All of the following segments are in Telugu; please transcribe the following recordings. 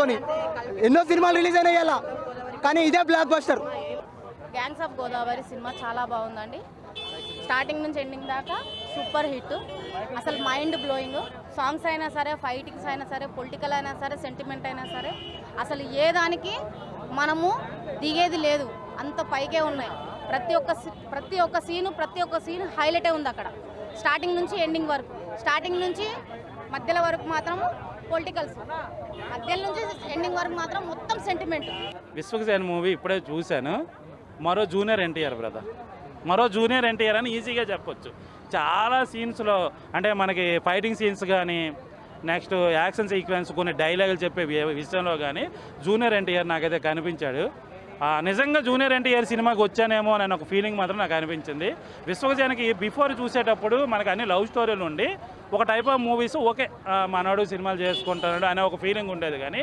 తోని ఎన్నో సినిమాలు రిలీజ్ అయినాయి కానీ ఇదే blockbuster gangs of Godavari cinema చాలా బాగుందండి. స్టార్టింగ్ నుంచి ఎండింగ్ దాకా సూపర్ హిట్ అసలు మైండ్ బ్లోయింగ్ సాంగ్స్ అయినా సరే ఫైటింగ్స్ అయినా సరే పొలిటికల్ అయినా సరే సెంటిమెంట్ అయినా సరే అసలు ఏ దానికి మనము దిగేది లేదు. అంత పైకే ఉన్నాయి. ప్రతి ఒక్క ప్రతి ఒక్క సీను ప్రతి ఒక్క సీన్ హైలైటే ఉంది అక్కడ. స్టార్టింగ్ నుంచి ఎండింగ్ వరకు. స్టార్టింగ్ నుంచి మధ్యలో వరకు మాత్రం పొలిటికల్స్ మధ్యలో నుంచి ఎండింగ్ వరకు మాత్రం మొత్తం సెంటిమెంట్ విశ్వక్సేన్ మూవీ ఇప్పుడే చూశాను. మరో జూనియర్ ఎన్టీఆర్ బ్రదర్. మరో జూనియర్ ఎన్టీఆర్ అని ఈజీగా చెప్పొచ్చు. చాలా సీన్స్లో అంటే మనకి ఫైటింగ్ సీన్స్ కానీ నెక్స్ట్ యాక్షన్ సీక్వెన్స్ కొన్ని డైలాగులు చెప్పే విషయంలో కానీ జూనియర్ ఎన్టీఆర్ నాకైతే కనిపించాడు. నిజంగా జూనియర్ ఎన్టీఆర్ సినిమాకి వచ్చానేమో అని ఒక ఫీలింగ్ మాత్రం నాకు అనిపించింది. విశ్వజానికి బిఫోర్ చూసేటప్పుడు మనకు అన్ని లవ్ స్టోరీలు ఉండి ఒక టైప్ ఆఫ్ మూవీస్ ఓకే మనోడు సినిమాలు చేసుకుంటాడు అనే ఒక ఫీలింగ్ ఉండేది కానీ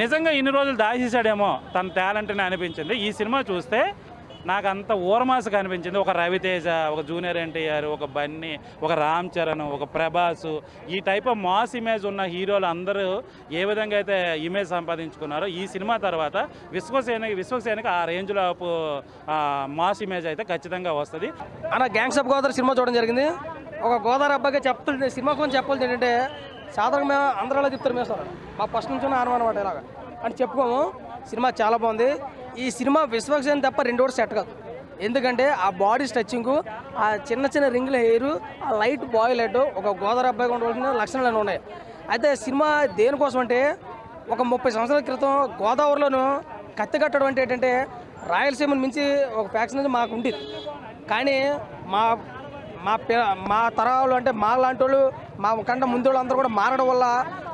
నిజంగా ఇన్ని రోజులు దాచేసాడేమో తన టాలెంట్ని అనిపించింది. ఈ సినిమా చూస్తే నాకు అంత ఊరమాసగా అనిపించింది. ఒక రవితేజ ఒక జూనియర్ ఎన్టీఆర్ ఒక బన్నీ ఒక రామ్ చరణ్ ఒక ప్రభాస్ ఈ టైప్ ఆఫ్ మాస్ ఇమేజ్ ఉన్న హీరోలు అందరూ ఏ విధంగా అయితే ఇమేజ్ సంపాదించుకున్నారో ఈ సినిమా తర్వాత విశ్వసేనకి విశ్వసేనకి ఆ రేంజ్లో మాస్ ఇమేజ్ అయితే ఖచ్చితంగా వస్తుంది. అన్న గ్యాంగ్స్ ఆఫ్ గోదావరి సినిమా చూడడం జరిగింది? ఒక గోదావరి అబ్బాయిగా చెప్తుంటే సినిమా గురించి చెప్పాలి ఏంటంటే సాధారణంగా మేము అందరూ చెప్తారు మేము సార్ మా ఫస్ట్ నుంచి ఉన్న అనమాట ఇలాగ. అని చెప్పుకోము సినిమా చాలా బాగుంది. ఈ సినిమా విశ్వక్సేన్ తప్ప రెండు కూడా సెట్ కాదు. ఎందుకంటే ఆ బాడీ స్ట్రెచ్చింగ్ ఆ చిన్న చిన్న రింగుల హెయిర్ ఆ లైట్ బాయ్ లైట్ ఒక గోదావరి అబ్బాయిగా ఉండవలసిన లక్షణాలు ఉన్నాయి. అయితే సినిమా దేనికోసం అంటే ఒక ముప్పై సంవత్సరాల క్రితం గోదావరిలోను కత్తి కట్టడం అంటే ఏంటంటే రాయలసీమను మించి ఒక ఫ్యాక్షన్ అనేది మాకు ఉండేది. కానీ మా మా పి మా తరాలు అంటే మా లాంటి వాళ్ళు మా కంటే ముందు వాళ్ళందరూ కూడా మారడం వల్ల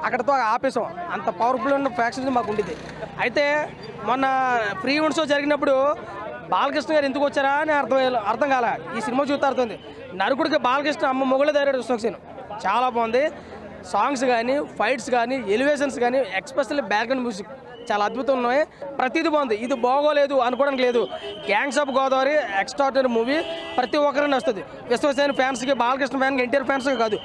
అక్కడతో ఆపేసాం అంత పవర్ఫుల్ ఉన్న ఫ్యాక్షన్ మాకు ఉండేది. అయితే మొన్న ఫ్రీ షో జరిగినప్పుడు బాలకృష్ణ గారు ఎందుకు వచ్చారా అని అర్థం అర్థం కాలే. ఈ సినిమా చూస్తే అర్థమైంది. నరుకుడికి బాలకృష్ణ అమ్మ మొగుళ్ళ ధైర్యం విశ్వక్సేన్ చాలా బాగుంది. సాంగ్స్ కానీ ఫైట్స్ కానీ ఎలివేషన్స్ కానీ ఎక్స్పెషల్లీ బ్యాక్గ్రౌండ్ మ్యూజిక్ చాలా అద్భుతం ఉన్నాయి. ప్రతిదీ బాగుంది. ఇది బాగోలేదు అనుకోవడానికి లేదు. Gangs of Godavari extraordinary movie ప్రతి ఒక్కరికి నచ్చుతుంది. విశ్వసేన ఫ్యాన్స్కి బాలకృష్ణ ఫ్యాన్కి ఎన్టీఆర్ ఫ్యాన్స్కి కాదు.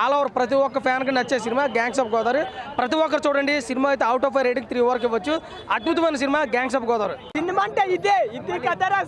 ఆల్ ఓవర్ ప్రతి ఒక్క ఫ్యాన్కి నచ్చే సినిమా గ్యాంగ్స్ ఆఫ్ గోదావరి ప్రతి ఒక్కరు చూడండి. సినిమా అయితే అవుట్ ఆఫ్ రేటింగ్ త్రీ వరకు ఇవ్వచ్చు. అద్భుతమైన cinema gangs of Godavari cinema అంటే ఇదే. ఇది కదరా